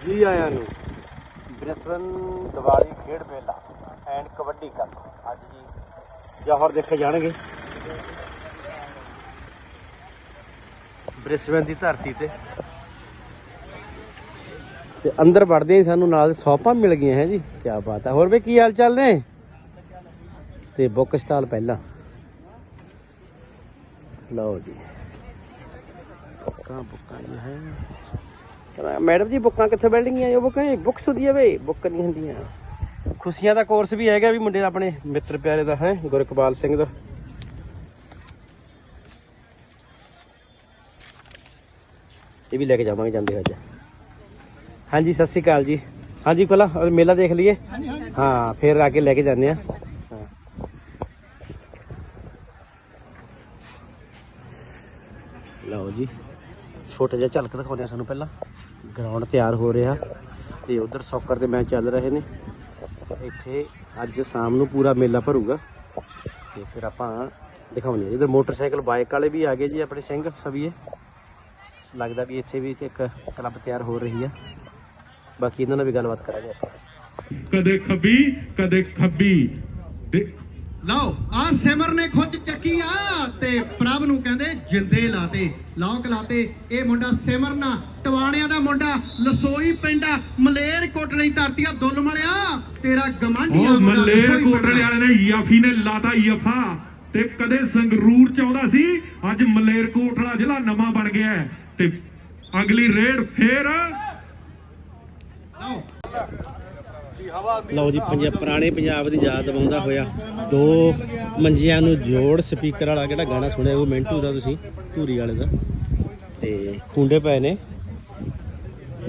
ਜੀ ਆਇਆਂ ਨੂੰ। ਬ੍ਰਿਸਬਨ ਦੀਵਾਲੀ ਖੇਡ ਮੇਲਾ ਐਂਡ ਕਬੱਡੀ ਕੱਪ। ਅੱਜ ਜੀ ਜੌਹਰ ਦੇਖੇ ਜਾਣਗੇ। ਬ੍ਰਿਸਬਨ ਦੀ ਧਰਤੀ ਤੇ। ਤੇ ਅੰਦਰ ਵੜਦੇ ਹੀ ਸਾਨੂੰ ਨਾਲ ਸੌਪਾਂ ਮਿਲ ਗਈਆਂ ਹੈ ਜੀ। ਕੀ ਬਾਤ ਹੈ। ਹੋਰ ਵੀ ਕੀ ਹਾਲ ਚਾਲ ਨੇ? ਤੇ ਬੁੱਕ ਸਟਾਲ ਪਹਿਲਾਂ। ਲਓ ਜੀ। ਬੁੱਕਾਂ ਬੁੱਕਾਂ ਇਹ ਹੈ। ਕਹਿੰਦਾ, ਮੈਡਮ ਜੀ ਬੁੱਕਾਂ ਕਿੱਥੇ ਬਿਲਡਿੰਗੀਆਂ ਉਹ ਬੁੱਕਾਂ ਬੁੱਕਸ ਹੁੰਦੀਆਂ ਵੇ ਬੁੱਕ ਨਹੀਂ ਹੁੰਦੀਆਂ। ਖੁਸ਼ੀਆਂ ਦਾ ਕੋਰਸ ਵੀ ਹੈਗਾ ਵੀ ਮੁੰਡੇ ਦਾ ਆਪਣੇ ਮਿੱਤਰ ਪਿਆਰੇ ਦਾ ਹੈ ਗੁਰਕਬਾਲ ਸਿੰਘ ਦਾ। ਇਹ ਵੀ ਲੈ ਕੇ ਜਾਵਾਂਗੇ ਜਾਂਦੇ ਹੋਏ ਅੱਜ। ਹਾਂਜੀ ਸਤਿ ਸ਼੍ਰੀ ਅਕਾਲ ਜੀ। ਹਾਂਜੀ ਕੋਲਾ ਮੇਲਾ ਦੇਖ ਲਈਏ। ਹਾਂ ਫਿਰ ਆ ਕੇ ਲੈ ਕੇ ਜਾਂਦੇ ਆ। ਲਓ ਜੀ ਛੋਟਾ ਜਿਹਾ ਝਲਕ ਦਿਖਾਉਂਦੇ ਆ ਸਾਨੂੰ ਪਹਿਲਾਂ। ਗਰਾਊਂਡ ਤਿਆਰ ਹੋ ਰਿਹਾ ਤੇ ਉਧਰ ਸੌਕਰ ਦੇ ਮੈਚ ਚੱਲ ਰਹੇ ਨੇ। ਇੱਥੇ ਅੱਜ ਸ਼ਾਮ ਨੂੰ ਪੂਰਾ ਮੇਲਾ ਭਰੂਗਾ। ਤੇ ਫਿਰ ਆਪਾਂ ਦਿਖਾਉਂਦੇ ਆ ਇਧਰ ਮੋਟਰਸਾਈਕਲ ਬਾਈਕ ਵਾਲੇ ਵੀ ਆ ਗਏ ਜੀ ਆਪਣੇ ਸਿੰਘ ਸਭੀਏ। ਲੱਗਦਾ ਵੀ ਇੱਥੇ ਵੀ ਇੱਕ ਕਲੱਬ ਤਿਆਰ ਹੋ ਰਹੀ ਆ। ਬਾਕੀ ਇਹਨਾਂ ਨਾਲ ਵੀ ਗੱਲਬਾਤ ਕਰਾਂਗੇ ਕਦੇ ਖੱਬੀ ਕਦੇ ਖੱਬੀ। ਲਓ ਆ ਸਿਮਰ ਨੇ ਖੁਦ ਚੱਕੀ ਆ ਤੇ ਪ੍ਰਭ ਨੂੰ ਕਹਿੰਦੇ ਜਿੰਦੇ ਲਾਤੇ ਲੋਕ ਲਾਤੇ। ਇਹ ਮੁੰਡਾ ਸਿਮਰਨਾ ਟਵਾਣਿਆਂ ਦਾ ਮੁੰਡਾ ਲਸੋਈ ਪਿੰਡਾ ਮਲੇਰ ਕੋਟਲੀ ਧਰਤੀ ਆ ਦੁੱਲ ਮਲਿਆ ਤੇਰਾ ਗਮਾਂਡੀਆਂ ਉਹ ਮੱਲੇ ਕੋਟਲੇ ਵਾਲੇ ਨੇ ਯਾਫੀ ਨੇ ਲਾਤਾ ਯਫਾ ਤੇ ਕਦੇ ਸੰਗਰੂਰ ਚ ਆਉਂਦਾ ਸੀ ਅੱਜ ਮਲੇਰਕੋਟਲਾ ਜ਼ਿਲ੍ਹਾ ਨਵਾਂ ਬਣ ਗਿਆ ਤੇ ਅਗਲੀ ਰੇਡ ਫੇਰ ਲਓ। ਲਓ ਜੀ ਪੰਜਾਬ ਪੁਰਾਣੇ ਪੰਜਾਬ ਦੀ ਯਾਦ ਦਿਵਾਉਂਦਾ ਹੋਇਆ ਦੋ ਮੰਜੀਆਂ ਨੂੰ ਜੋੜ ਸਪੀਕਰ ਵਾਲਾ ਕਿਹੜਾ ਗਾਣਾ ਸੁਣਿਆ ਉਹ ਮਿੰਟੂ ਦਾ ਤੁਸੀਂ, ਧੂਰੀ ਵਾਲੇ ਦਾ। ਤੇ ਖੁੰਡੇ ਪਏ ਨੇ।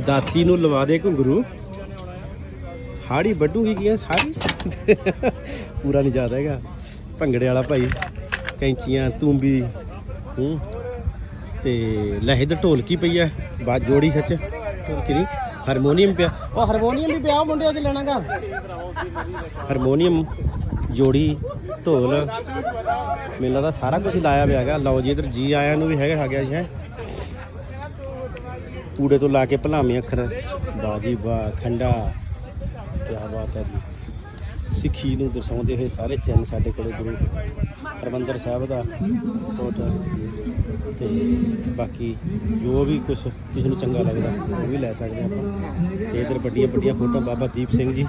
ਦਾਤੀ ਨੂੰ ਲਵਾ ਦੇ ਘੁੰਗਰੂ। ਹਾੜੀ ਵੱਢੂਗੀ ਕੀ ਹੈ ਸਾਰੀ? ਪੂਰਾ ਨਹੀਂ ਯਾਦ ਹੈਗਾ। ਭੰਗੜੇ ਵਾਲਾ ਭਾਈ, ਕੈਂਚੀਆਂ, ਤੂੰਬੀ, ਹੂੰ। ਤੇ ਲਹਿ ਢੋਲਕੀ ਪਈ ਹੈ ਬਾਤ ਜੋੜੀ ਸੱਚ। ਢੋਲਕੀ ਨਹੀਂ। ਹਾਰਮੋਨੀਅਮ ਪਿਆ। ਉਹ ਹਾਰਮੋਨੀਅਮ ਵੀ ਪਿਆ, ਉਹ ਮੁੰਡੇ ਉਹਦੇ ਲੈਣਾਗਾ। ਹਾਰਮੋਨੀਅਮ, ਜੋੜੀ, ਢੋਲ। ਮੇਲਾ ਦਾ ਸਾਰਾ ਕੁਝ ਲਾਇਆ ਪਿਆ ਹੈਗਾ। ਲਓ ਜੀ, ਇਧਰ ਜੀ ਆਇਆਂ ਨੂੰ ਵੀ ਹੈਗਾ ਆ ਗਿਆ ਜੀ, ਹੈ। ਕੂੜੇ ਤੋਂ ਲਾ ਕੇ ਭਲਾਵੇਂ ਅੱਖਰ। ਬਾਜੀ ਵਾਹ, ਖੰਡਾ। ਕੀ ਬਾਤ ਹੈ ਜੀ। ਸਿੱਖੀ ਨੂੰ ਦਰਸਾਉਂਦੇ ਹੋਏ ਸਾਰੇ ਚੈਨ ਸਾਡੇ ਕੋਲੇ ਗੁਰੂ ਹਰਮੰਦਰ ਸਾਹਿਬ ਦਾ। ਫੋਟੋ ਤੇ ਬਾਕੀ ਜੋ ਵੀ ਕੁਝ ਕਿਸੇ ਨੂੰ ਚੰਗਾ ਲੱਗਦਾ, ਉਹ ਵੀ ਲੈ ਸਕਦੇ ਆਪਾਂ। ਤੇ ਇਧਰ ਵੱਡੀਆਂ ਵੱਡੀਆਂ ਫੋਟੋਆਂ, ਬਾਬਾ ਦੀਪ ਸਿੰਘ ਜੀ।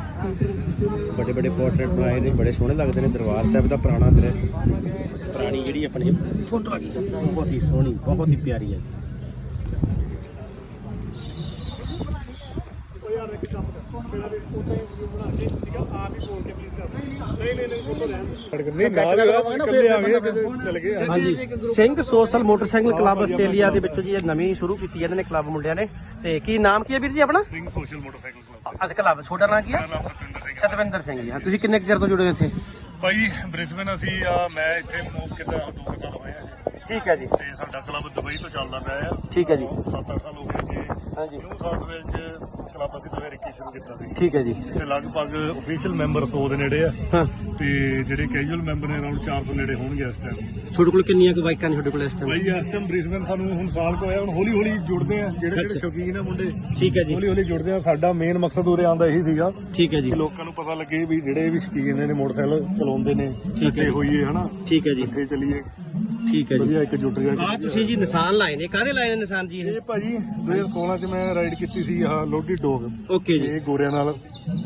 ਵੱਡੇ ਵੱਡੇ ਪੋਰਟਰੇਟ ਬਣਾਏ ਨੇ, ਬੜੇ ਸੋਹਣੇ ਲੱਗਦੇ ਨੇ। ਦਰਬਾਰ ਸਾਹਿਬ ਦਾ ਪੁਰਾਣਾ ਦ੍ਰਿਸ਼ ਪੁਰਾਣੀ ਜਿਹੜੀ ਆਪਣੀ ਫੋਟੋ ਆ ਗਈ, ਬਹੁਤ ਹੀ ਸੋਹਣੀ, ਬਹੁਤ ਹੀ ਪਿਆਰੀ ਹੈ ਨਹੀਂ ਨਾਲ ਇਕੱਲੇ ਆ ਗਏ ਚਲੇ ਗਏ ਹਾਂਜੀ। Singh social motorcycle club Australia ਦੇ ਵਿੱਚੋਂ ਜੀ ਇਹ ਨਵੀਂ ਸ਼ੁਰੂ ਕੀਤੀ ਹੈ ਇਹਨਾਂ ਨੇ ਕਲੱਬ ਮੁੰਡਿਆਂ ਨੇ। ਤੇ ਕੀ ਨਾਮ ਕੀ ਹੈ ਵੀਰ ਜੀ ਆਪਣਾ? Singh social motorcycle club. ਅੱਜ ਕਲੱਬ ਤੁਹਾਡਾ ਨਾਮ ਕੀ ਹੈ? ਸਤਵਿੰਦਰ ਸਿੰਘ ਜੀ ਹਾਂ ਤੁਸੀਂ ਕਿੰਨੇ ਕੁ ਚਿਰ ਤੋਂ ਜੁੜੇ ਹੋ ਇੱਥੇ? ਭਾਈ ਬ੍ਰਿਸਬਨ ਅਸੀਂ ਆ ਮੈਂ ਇੱਥੇ ਮੂਵ ਕੀਤਾ ਦੋ ਕੁ ਸਾਲ ਹੋਏ ਆ ਜੀ ਠੀਕ ਹੈ ਜੀ। ਤੇ ਸਾਡਾ ਕਲੱਬ ਦੁਬਈ ਤੋਂ ਚੱਲਦਾ ਪਿਆ ਆ ਠੀਕ ਹੈ ਜੀ। 7-8 ਸਾਲ ਹੋ ਗਏ ਜੀ ਹਾਂਜੀ। ਨਿਊ ਸਾਊਥ ਵੇਲਜ਼ ਚ ਕਲੱਬ ਅਸੀਂ 2021 ਸ਼ੁਰੂ ਕੀਤਾ ਸੀ। ਠੀਕ ਹੈ ਜੀ। ਤੇ ਲਗਭਗ ਅਫੀਸ਼ੀਅਲ ਮੈਂਬਰ 100 ਦੇ ਨੇੜੇ ਆ। ਹਾਂ। ਤੇ ਜਿਹੜੇ ਕੈਜੂਅਲ ਮੈਂਬਰ ਨੇ ਅਰਾਊਂਡ 400 ਨੇੜੇ ਹੋਣਗੇ ਇਸ ਟਾਈਮ ਤੁਹਾਡੇ ਕੋਲ ਕਿੰਨੀਆਂ ਕੁ ਬਾਈਕਾਂ ਨੇ ਤੁਹਾਡੇ ਕੋਲ ਇਸ ਟਾਈਮ ਭਾਈ ਇਸ ਟਾਈਮ ਬ੍ਰਿਸਬਨ ਸਾਨੂੰ ਹੁਣ ਸਾਲ ਕੋ ਹੋਇਆ ਹੁਣ ਹੌਲੀ ਹੌਲੀ ਜੁੜਦੇ ਆ। ਜਿਹੜੇ ਜਿਹੜੇ। ਸ਼ੌਕੀਨ ਆ ਮੁੰਡੇ ਠੀਕ ਹੈ ਜੀ। ਹੌਲੀ ਹੌਲੀ ਜੁੜਦੇ ਆ। ਸਾਡਾ ਮੇਨ ਮਕਸਦ ਉਰੇ ਆਉਂਦਾ ਇਹੀ ਸੀਗਾ ਠੀਕ ਹੈ ਜੀ। ਲੋਕਾਂ ਨੂੰ ਪਤਾ ਲੱਗੇ ਵੀ ਜਿਹੜੇ ਵੀ ਸ਼ੌਕੀਨ ਨੇ ਮੋਟਰਸਾਈਕਲ ਚਲਾਉਂਦੇ ਨੇ ਠੀਕ ਹੈ। ਹੋਈਏ ਹਨਾ? ਠੀਕ ਹੈ ਜੀ। ਇਕੱਠੇ ਚੱਲੀਏ। ਠੀਕ ਹੈ ਜੀ। ਵਧੀਆ ਇੱਕ ਜੁਟ ਜਾ ਆ ਤੁਸੀਂ ਜੀ ਨਿਸ਼ਾਨ ਲਾਏ ਨੇ। ਕਾਹਦੇ ਲਾਏ ਨੇ ਨਿਸ਼ਾਨ ਜੀ ਇਹ? ਇਹ ਭਾਜੀ 2016 ਚ ਮੈਂ ਰਾਈਡ ਕੀਤੀ ਸੀ ਆਹ ਲੋਡੀ ਡੋਗ। ਓਕੇ ਜੀ। ਇਹ ਗੋਰਿਆਂ ਨਾਲ।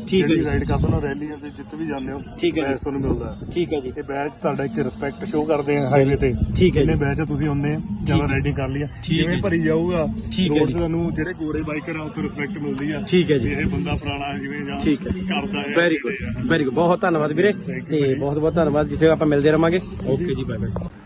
ਠੀਕ ਹੈ ਜੀ। ਰਾਈਡ ਕਰਦੇ ਹੋ ਰੈਲੀਆਂ ਤੇ ਜਿੱਤ ਵੀ ਜਾਂਦੇ ਹੋ ਠੀਕ ਹੈ ਜੀ। ਬੈਚ ਤੁਹਾਨੂੰ ਮਿਲਦਾ ਹੈ। ਠੀਕ ਹੈ ਜੀ। ਇਹ ਬੈਚ ਤੁਹਾਡਾ ਇੱਕ ਰਿਸਪੈਕਟ ਸ਼ੋ ਕਰਦੇ ਆ ਹਾਈਵੇ ਤੇ। ਠੀਕ ਹੈ ਜਿੰਨੇ ਜੀ। ਬੈਚ ਤੁਸੀਂ ਹੁੰਨੇ ਜ਼ਿਆਦਾ ਰਾਈਡਿੰਗ ਕਰ ਲਿਆ ਠੀਕ ਹੈ ਜਿਵੇਂ। ਭਰੀ ਜਾਊਗਾ ਠੀਕ ਹੈ ਜੀ। ਤੇ ਤੁਹਾਨੂੰ ਜਿਹੜੇ ਗੋਰੇ ਬਾਈਕਰ ਆ ਉੱਥੇ ਰਿਸਪੈਕਟ ਮਿਲਦੀ ਆ। ਠੀਕ ਹੈ ਵੀ ਜੀ ਇਹ ਬੰਦਾ ਪੁਰਾਣਾ ਹੈ ਜਿਵੇਂ ਜਾਂ ਠੀਕ ਹੈ। ਕਰਦਾ ਹੈ। ਵੈਰੀ ਗੁੱਡ ਵੈਰੀ ਗੁੱਡ ਬਹੁਤ ਧੰਨਵਾਦ ਵੀਰੇ। Thank you ਤੇ ਭਾਈ। ਬਹੁਤ ਬਹੁਤ ਧੰਨਵਾਦ। ਜਿੱਥੇ ਆਪਾਂ ਮਿਲਦੇ ਰਵਾਂਗੇ। ਓਕੇ ਜੀ ਬਾਏ ਬਾਏ